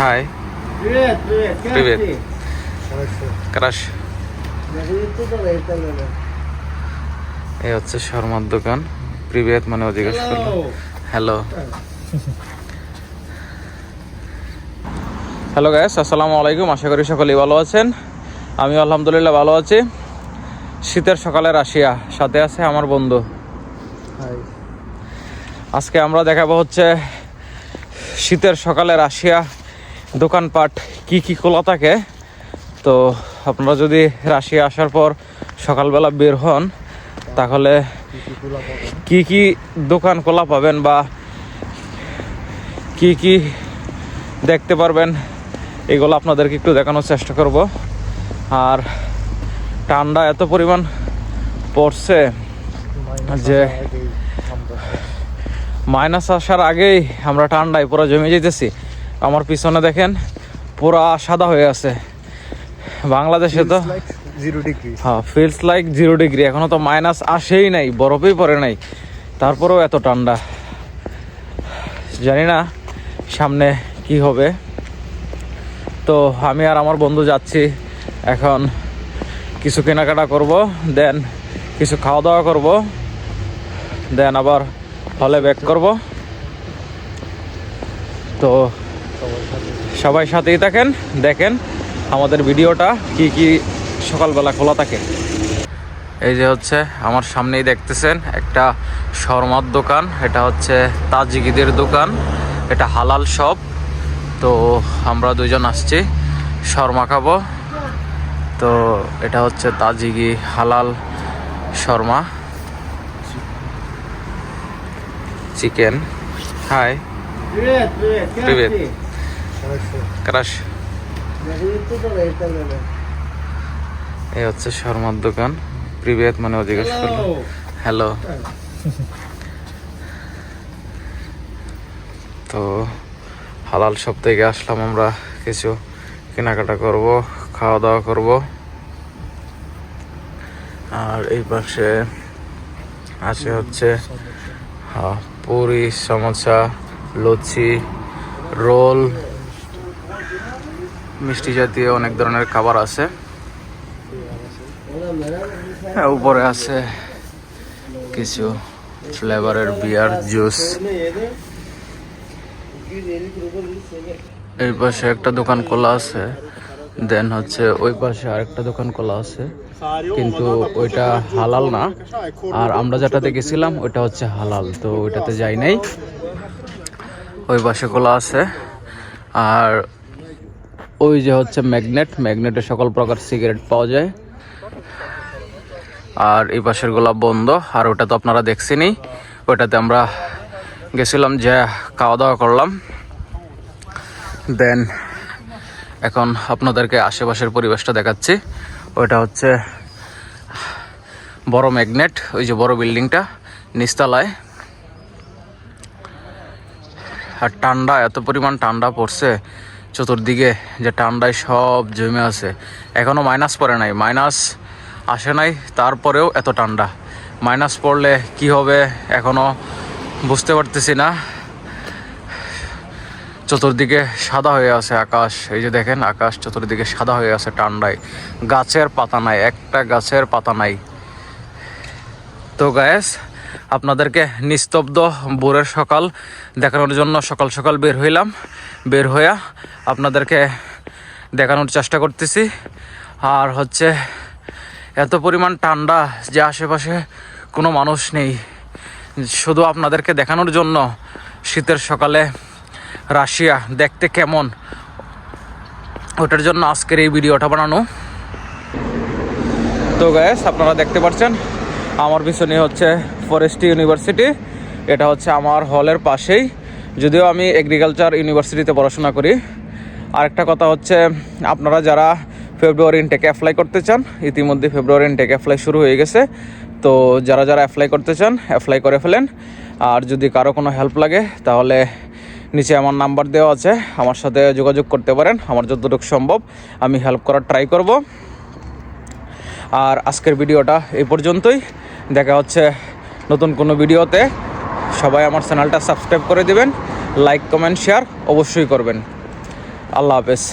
Hi. Привет, привет. Как Привет. ты? Crush. Я говорю, ты давай, это надо. এই হচ্ছে শর্মার দোকান প্রিভিয়াত মানে ও জিজ্ঞেস করলো Hello. হ্যালো হ্যালো গ্যাস আসসালামু আলাইকুম আশা করি সকলেই ভালো আছেন আমি আলহামদুলিল্লাহ ভালো আছি শীতের সকালে রাশিয়া সাথে আছে আমার বন্ধু Hi. আজকে আমরা দেখাবো হচ্ছে শীতের সকালে রাশিয়া দোকানপাট কি কি খোলা থাকে, তো আপনারা যদি রাশিয়া আসার পর সকালবেলা বের হন, তাহলে কি কি দোকান খোলা পাবেন বা কি কি দেখতে পারবেন, এগুলো আপনাদেরকে একটু দেখানোর চেষ্টা করব। আর ঠান্ডা এত পরিমাণ পড়ছে যে মাইনাস আসার আগেই আমরা ঠান্ডায় পুরো জমে যেতেছি। আমার পিছনে দেখেন পুরা সাদা হয়ে আছে। বাংলাদেশে তো zero degree. হ্যাঁ ফিলস লাইক জিরো ডিগ্রি এখনও তো মাইনাস আসেই নাই বরফেই পড়ে নাই। তারপরেও এত ঠান্ডা। জানি না সামনে কি হবে। তো আমি আর আমার বন্ধু যাচ্ছি এখন কিছু কেনাকাটা করব দেন কিছু খাওয়া দাওয়া করব দেন আবার হলে ব্যাক করব। তো সবাই সাথেই থাকেন দেখেন আমাদের ভিডিওটা কি কি সকালবেলা খোলা থাকে। এই যে হচ্ছে আমার সামনেই দেখতেছেন একটা শর্মার দোকান এটা হচ্ছে তাজিগিদের দোকান এটা হালাল শপ তো আমরা দুজন আসছি শর্মা খাব। তো এটা হচ্ছে তাজিগি হালাল শর্মা। Chicken high. ক্রাশ। এই হচ্ছে শর্মার দোকান। প্রিভিয়াত মানে ও জিজ্ঞেস করল। হ্যালো তো হালাল সব থেকে আসলাম আমরা কিছু কেনাকাটা করব খাওয়া দাওয়া করব। আর এই পাশে আছে হচ্ছে পুরি সমোসা লুচি রোল মিষ্টি জাতীয় অনেক ধরনের খাবার আছে হ্যাঁ, উপরে আছে কিছু ফ্লেভারের beer juice Ne yedi? 250 ruble sene. এই পাশে একটা দোকান খোলা আছে দেন হচ্ছে ওই পাশে আরেকটা দোকান খোলা আছে কিন্তু ওইটা হালাল না আর আমরা যেটাতে গেছিলাম ওইটা হচ্ছে হালাল তো ওইটাতে যাই নাই ওই পাশে খোলা আছে আর ওই যে হচ্ছে ম্যাগনেট, ম্যাগনেটে সকল প্রকার সিগারেট পাওয়া যায়। আর এই গোলাপ বন্ধ, আর ওটা তো আপনারা দেখছেনই। ওইটাতে আমরা গেছিলাম যে খাওয়া দাওয়া করলাম। দেন এখন আপনাদেরকে আশেপাশের পরিবেশটা দেখাচ্ছি। ওইটা হচ্ছে বড় ম্যাগনেট, ওই যে বড় বিল্ডিংটা নিস্তালায় আর ঠান্ডা, এত পরিমাণ ঠান্ডা পড়ছে। চতুর্দিকে যে ঠান্ডায় সব জমে আছে। এখনও মাইনাস পড়ে নাই। মাইনাস আসে নাই, তারপরেও এত ঠান্ডা। মাইনাস পড়লে কি হবে এখনও বুঝতে পারতেছি না। চতুর্দিকে সাদা হয়ে আছে আকাশ। এই যে দেখেন, আকাশ চতুর্দিকে সাদা হয়ে আছে ঠান্ডায়। গাছের পাতা নাই, একটা গাছের পাতা নাই। তো গ্যাস আপনাদেরকে নিস্তব্ধ ভোরের সকাল দেখানোর জন্য সকাল সকাল বের হইলাম। বের হইয়া আপনাদেরকে দেখানোর চেষ্টা করতেছি। আর হচ্ছে এত পরিমাণ ঠান্ডা যে আশেপাশে কোনো মানুষ নেই। শুধু আপনাদেরকে দেখানোর জন্য শীতের সকালে রাশিয়া দেখতে কেমন? ওটার জন্য আজকের এই ভিডিওটা বানানো। তো গ্যাস আপনারা দেখতে পাচ্ছেন, আমার পিছনে হচ্ছে ফরেস্ট ইউনিভার্সিটি। এটা হচ্ছে আমার হলের পাশেই। যদিও আমি এগ্রিকালচার ইউনিভার্সিটিতে পড়াশোনা করি। আরেকটা কথা হচ্ছে, আপনারা যারা ফেব্রুয়ারি ইনটেক অ্যাপ্লাই করতে চান, ইতিমধ্যে ফেব্রুয়ারি ইনটেক অ্যাপ্লাই শুরু হয়ে গেছে। তো যারা যারা অ্যাপ্লাই করতে চান অ্যাপ্লাই করে ফেলেন। আর যদি কারও কোনো হেল্প লাগে, তাহলে নিচে আমার নাম্বার দেওয়া আছে। আমার সাথে যোগাযোগ করতে পারেন, আমার যতটুকু সম্ভব। আমি হেল্প করার ট্রাই করব। আর আজকের ভিডিওটা এই পর্যন্তই। দেখা হচ্ছে নতুন কোনো ভিডিওতে সবাই আমার চ্যানেলটা সাবস্ক্রাইব করে দেবেন লাইক কমেন্ট শেয়ার অবশ্যই করবেন। আল্লাহ হাফেজ।